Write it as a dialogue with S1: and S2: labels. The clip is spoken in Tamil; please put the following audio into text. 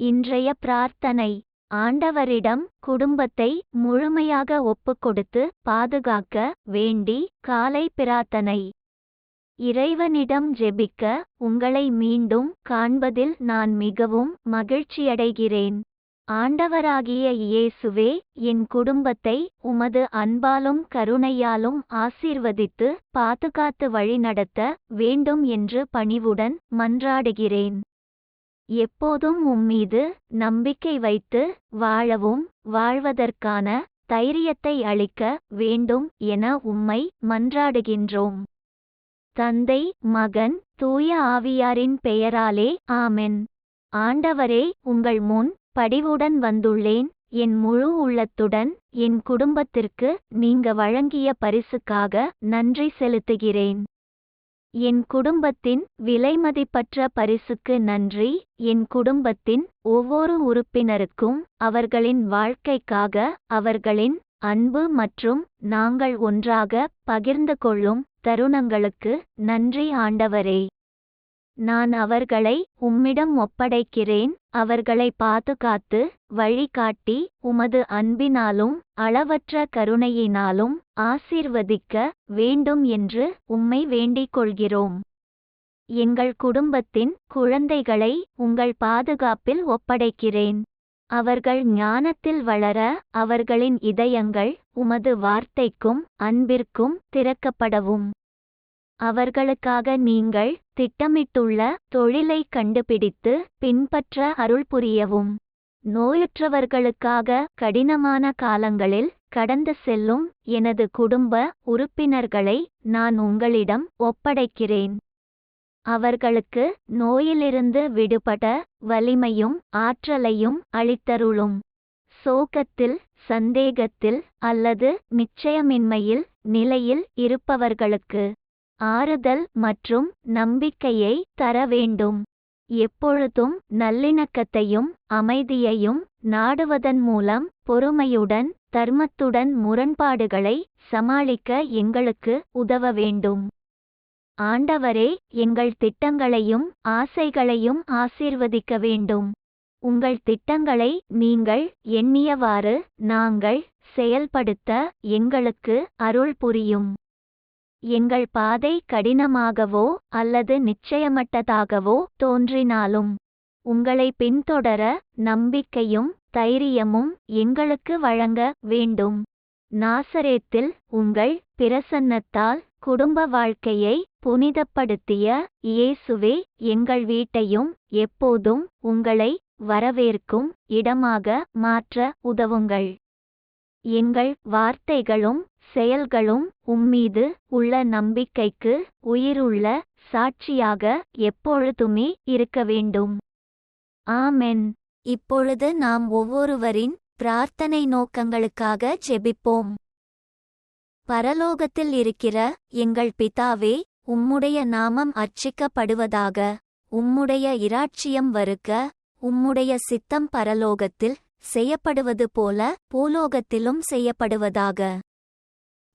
S1: இன்றைய பிரார்த்தனை. ஆண்டவரிடம் குடும்பத்தை முழுமையாக ஒப்புக்கொடுத்து பாதுகாக்க வேண்டி காலை பிரார்த்தனை. இறைவனிடம் ஜெபிக்க உங்களை மீண்டும் காண்பதில் நான் மிகவும் மகிழ்ச்சியடைகிறேன். ஆண்டவராகிய இயேசுவே என் குடும்பத்தை உமது அன்பாலும் கருணையாலும் ஆசீர்வதித்து பாதுகாத்து வழிநடத்த வேண்டும் என்று பணிவுடன் மன்றாடுகிறேன். எப்போதும் உம்மீது நம்பிக்கை வைத்து வாழவும் வாழ்வதற்கான தைரியத்தை அளிக்க வேண்டும் என உம்மை மன்றாடுகின்றோம். தந்தை மகன் தூய ஆவியாரின் பெயராலே ஆமென். ஆண்டவரே உங்கள் முன் படிவுடன் வந்துள்ளேன். என் முழு உள்ளத்துடன் என் குடும்பத்திற்கு நீங்க வழங்கிய பரிசுக்காக நன்றி செலுத்துகிறேன். என் குடும்பத்தின் விலைமதிப்பற்ற பரிசுக்கு நன்றி. என் குடும்பத்தின் ஒவ்வொரு உறுப்பினருக்கும் அவர்களின் வாழ்க்கைக்காக அவர்களின் அன்பு மற்றும் நாங்கள் ஒன்றாக பகிர்ந்து கொள்ளும் தருணங்களுக்கு நன்றி ஆண்டவரே. நான் அவர்களை உம்மிடம் ஒப்படைக்கிறேன் அவர்களை பாதுகாத்து வழிகாட்டி உமது அன்பினாலும் அளவற்ற கருணையினாலும் ஆசீர்வதிக்க வேண்டும் என்று உம்மை வேண்டிக் கொள்கிறோம் எங்கள் குடும்பத்தின் குழந்தைகளை உங்கள் பாதுகாப்பில் ஒப்படைக்கிறேன். அவர்கள் ஞானத்தில் வளர அவர்களின் இதயங்கள் உமது வார்த்தைக்கும் அன்பிற்கும் திறக்கப்படவும். அவர்களுக்காக நீங்கள் திட்டமிட்டுள்ள தொழிலை கண்டுபிடித்து பின்பற்ற அருள் புரியவும். நோயுற்றவர்களுக்காக கடினமான காலங்களில் கடந்து செல்லும் எனது குடும்ப உறுப்பினர்களை நான் உங்களிடம் ஒப்படைக்கிறேன். அவர்களுக்கு நோயிலிருந்து விடுபட வலிமையும் ஆற்றலையும் அளித்தருளும். சோகத்தில் சந்தேகத்தில் அல்லது நிச்சயமின்மையில் நிலையில் இருப்பவர்களுக்கு ஆறுதல் மற்றும் நம்பிக்கையை தர வேண்டும். எப்பொழுதும் நல்லிணக்கத்தையும் அமைதியையும் நாடுவதன் மூலம் பொறுமையுடன் தர்மத்துடன் முரண்பாடுகளை சமாளிக்க எங்களுக்கு உதவ வேண்டும். ஆண்டவரே எங்கள் திட்டங்களையும் ஆசைகளையும் ஆசீர்வதிக்க வேண்டும். உங்கள் திட்டங்களை நீங்கள் எண்ணியவாறு நாங்கள் செயல்படுத்த எங்களுக்கு அருள் புரியும். எங்கள் பாதை கடினமாகவோ அல்லது நிச்சயமட்டதாகவோ தோன்றினாலும் உங்களை பின்தொடர நம்பிக்கையும் தைரியமும் எங்களுக்கு வழங்க வேண்டும். நாசரேத்தில் உங்கள் பிரசன்னத்தால் குடும்ப வாழ்க்கையை புனிதப்படுத்திய இயேசுவே எங்கள் வீட்டையும் எப்போதும் உங்களை வரவேற்கும் இடமாக மாற்ற உதவுங்கள். எங்கள் வார்த்தைகளும் செயல்களும் உம்மீது உள்ள நம்பிக்கைக்கு உயிருள்ள சாட்சியாக எப்பொழுதுமே இருக்க வேண்டும். ஆமென். இப்பொழுது நாம் ஒவ்வொருவரின் பிரார்த்தனை நோக்கங்களுக்காக ஜெபிப்போம். பரலோகத்தில் இருக்கிற எங்கள் பிதாவே உம்முடைய நாமம் அர்ச்சிக்கப்படுவதாக உம்முடைய இராட்சியம் வருக உம்முடைய சித்தம் பரலோகத்தில் செய்யப்படுவது போல பூலோகத்திலும் செய்யப்படுவதாக.